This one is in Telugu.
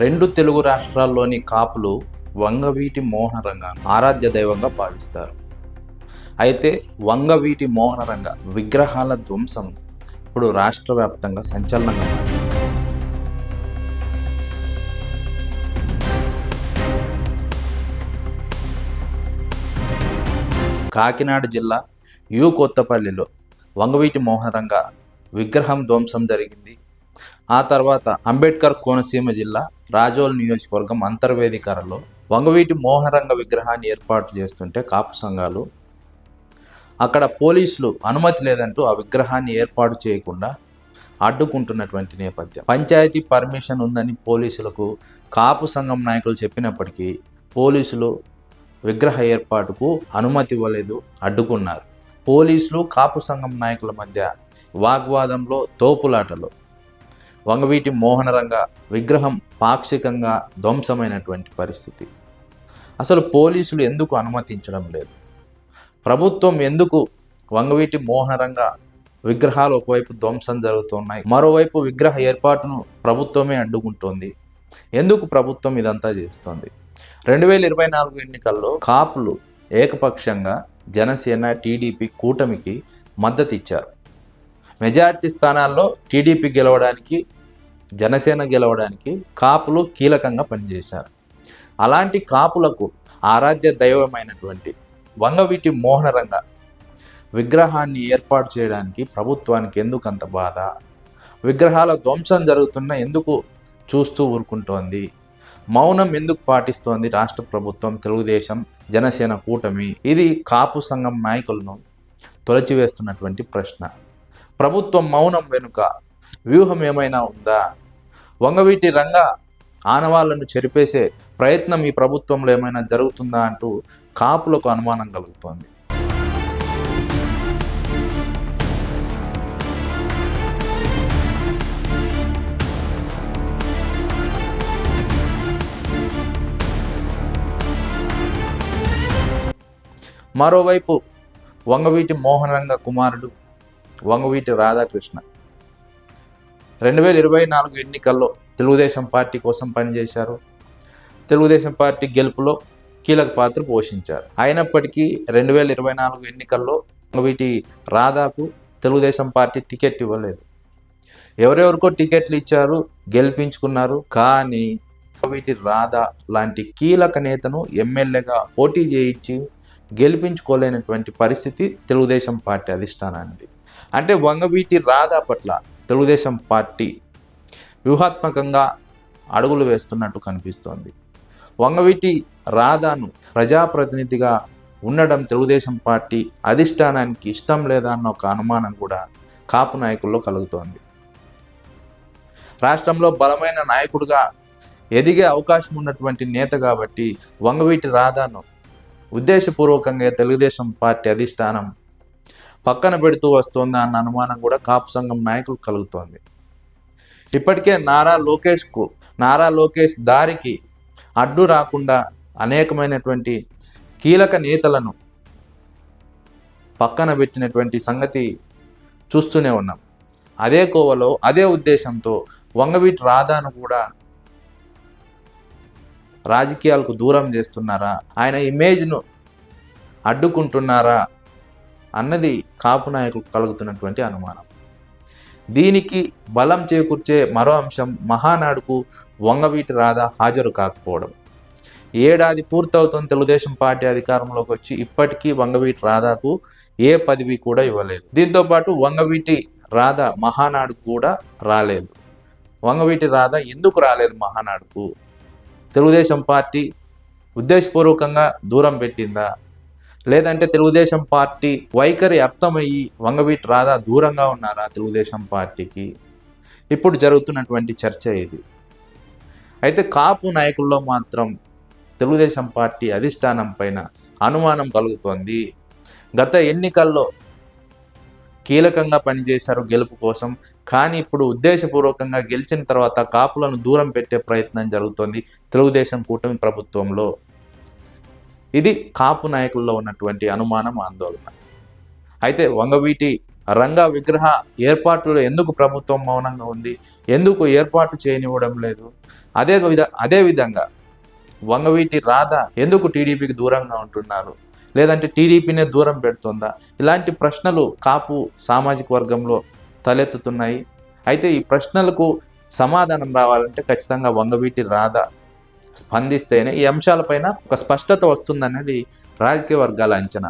రెండు తెలుగు రాష్ట్రాల్లోని కాపులు వంగవీటి మోహనరంగ ఆరాధ్య దైవంగా భావిస్తారు. అయితే వంగవీటి మోహనరంగ విగ్రహాల ధ్వంసం ఇప్పుడు రాష్ట్ర వ్యాప్తంగా సంచలనంగా కాకినాడ జిల్లా యు కొత్తపల్లిలో వంగవీటి మోహనరంగ విగ్రహం ధ్వంసం జరిగింది. ఆ తర్వాత అంబేద్కర్ కోనసీమ జిల్లా రాజోల్ నియోజకవర్గం అంతర్వేదికరలో వంగవీటి మోహనరంగ విగ్రహాన్ని ఏర్పాటు చేస్తుంటే కాపు సంఘాలు అక్కడ పోలీసులు అనుమతి లేదంటూ ఆ విగ్రహాన్ని ఏర్పాటు చేయకుండా అడ్డుకుంటున్నటువంటి నేపథ్యం. పంచాయతీ పర్మిషన్ ఉందని పోలీసులకు కాపు సంఘం నాయకులు చెప్పినప్పటికీ పోలీసులు విగ్రహ ఏర్పాటుకు అనుమతి ఇవ్వలేదు అడ్డుకున్నారు. పోలీసులు కాపు సంఘం నాయకుల మధ్య వాగ్వాదంలో తోపులాటలు వంగవీటి మోహనరంగ విగ్రహం పాక్షికంగా ధ్వంసమైనటువంటి పరిస్థితి. అసలు పోలీసులు ఎందుకు అనుమతించడం లేదు? ప్రభుత్వం ఎందుకు వంగవీటి మోహనరంగ విగ్రహాలు ఒకవైపు ధ్వంసం జరుగుతున్నాయి మరోవైపు విగ్రహ ఏర్పాటును ప్రభుత్వమే అడ్డుకుంటోంది? ఎందుకు ప్రభుత్వం ఇదంతా చేస్తోంది? రెండు వేల ఇరవై నాలుగు ఎన్నికల్లో కాపులు ఏకపక్షంగా జనసేన టీడీపీ కూటమికి మద్దతు ఇచ్చారు మెజార్టీ స్థానాల్లో టీడీపీ గెలవడానికి జనసేన గెలవడానికి కాపులు కీలకంగా పనిచేశారు. అలాంటి కాపులకు ఆరాధ్య దైవమైనటువంటి వంగవీటి మోహనరంగ విగ్రహాన్ని ఏర్పాటు చేయడానికి ప్రభుత్వానికి ఎందుకు అంత బాధ? విగ్రహాల ధ్వంసం జరుగుతున్న ఎందుకు చూస్తూ ఊరుకుంటోంది? మౌనం ఎందుకు పాటిస్తోంది రాష్ట్ర ప్రభుత్వం తెలుగుదేశం జనసేన కూటమి? ఇది కాపు సంఘం నాయకులను తొలచివేస్తున్నటువంటి ప్రశ్న. ప్రభుత్వం మౌనం వెనుక వ్యూహం ఏమైనా ఉందా? వంగవీటి రంగ ఆనవాళ్ళను చెరిపేసే ప్రయత్నం ఈ ప్రభుత్వంలో ఏమైనా జరుగుతుందా అంటూ కాపులకు అనుమానం కలుగుతోంది. మరోవైపు వంగవీటి మోహనరంగ కుమారుడు వంగవీటి రాధాకృష్ణ. రెండు వేల ఇరవై నాలుగు ఎన్నికల్లో తెలుగుదేశం పార్టీ కోసం పనిచేశారు. తెలుగుదేశం పార్టీ గెలుపులో కీలక పాత్ర పోషించారు. అయినప్పటికీ రెండు వేల ఇరవై నాలుగు ఎన్నికల్లో వంగవీటి రాధాకు తెలుగుదేశం పార్టీ టికెట్ ఇవ్వలేదు. ఎవరెవరికో టికెట్లు ఇచ్చారు గెలిపించుకున్నారు. కానీ వీటి రాధా లాంటి కీలక నేతను ఎమ్మెల్యేగా పోటీ చేయించి గెలిపించుకోలేనటువంటి పరిస్థితి తెలుగుదేశం పార్టీ అధిష్టానానికి అంటే వంగవీటి రాధా పట్ల తెలుగుదేశం పార్టీ వ్యూహాత్మకంగా అడుగులు వేస్తున్నట్టు కనిపిస్తోంది. వంగవీటి రాధాను ప్రజాప్రతినిధిగా ఉండడం తెలుగుదేశం పార్టీ అధిష్టానానికి ఇష్టం లేదా అన్న ఒక అనుమానం కూడా కాపు నాయకుల్లో కలుగుతోంది. రాష్ట్రంలో బలమైన నాయకుడిగా ఎదిగే అవకాశం ఉన్నటువంటి నేత కాబట్టి వంగవీటి రాధాను ఉద్దేశపూర్వకంగా తెలుగుదేశం పార్టీ అధిష్టానం పక్కన పెడుతూ వస్తోందా అన్న అనుమానం కూడా కాపు సంఘం నాయకులు కలుగుతోంది. ఇప్పటికే నారా లోకేష్కు నారా లోకేష్ దారికి అడ్డు రాకుండా అనేకమైనటువంటి కీలక నేతలను పక్కన పెట్టినటువంటి సంగతి చూస్తూనే ఉన్నాం. అదే కోవలో అదే ఉద్దేశంతో వంగవీటి రాధాను కూడా రాజకీయాలకు దూరం చేస్తున్నారా? ఆయన ఇమేజ్ను అడ్డుకుంటున్నారా? అన్నది కాపు నాయకులకు కలుగుతున్నటువంటి అనుమానం. దీనికి బలం చేకూర్చే మరో అంశం మహానాడుకు వంగవీటి రాధా హాజరు కాకపోవడం. ఏడాది పూర్తవుతున్న తెలుగుదేశం పార్టీ అధికారంలోకి వచ్చి ఇప్పటికీ వంగవీటి రాధాకు ఏ పదవి కూడా ఇవ్వలేదు. దీంతో పాటు వంగవీటి రాధ మహానాడుకు కూడా రాలేదు. వంగవీటి రాధ ఎందుకు రాలేదు మహానాడుకు? తెలుగుదేశం పార్టీ ఉద్దేశపూర్వకంగా దూరం పెట్టిందా? లేదంటే తెలుగుదేశం పార్టీ వైఖరి అర్థమయ్యి వంగవీటి రాధా దూరంగా ఉన్నారా తెలుగుదేశం పార్టీకి? ఇప్పుడు జరుగుతున్నటువంటి చర్చ ఇది. అయితే కాపు నాయకుల్లో మాత్రం తెలుగుదేశం పార్టీ అధిష్టానం పైన అనుమానం కలుగుతోంది. గత ఎన్నికల్లో కీలకంగా పనిచేశారు గెలుపు కోసం. కానీ ఇప్పుడు ఉద్దేశపూర్వకంగా గెలిచిన తర్వాత కాపులను దూరం పెట్టే ప్రయత్నం జరుగుతోంది తెలుగుదేశం కూటమి ప్రభుత్వంలో. ఇది కాపు నాయకుల్లో ఉన్నటువంటి అనుమానం ఆందోళన. అయితే వంగవీటి రంగా విగ్రహ ఏర్పాట్లు ఎందుకు ప్రభుత్వం మౌనంగా ఉంది? ఎందుకు ఏర్పాటు చేయనివ్వడం లేదు? అదే విధ అదే విధంగా వంగవీటి రాధ ఎందుకు టీడీపీకి దూరంగా ఉంటున్నారు? లేదంటే టీడీపీనే దూరం పెడుతుందా? ఇలాంటి ప్రశ్నలు కాపు సామాజిక వర్గంలో తలెత్తుతున్నాయి. అయితే ఈ ప్రశ్నలకు సమాధానం రావాలంటే ఖచ్చితంగా వంగవీటి రాధ స్పందిస్తేనే ఈ అంశాలపైన ఒక స్పష్టత వస్తుందనేది రాజకీయ వర్గాల అంచనా.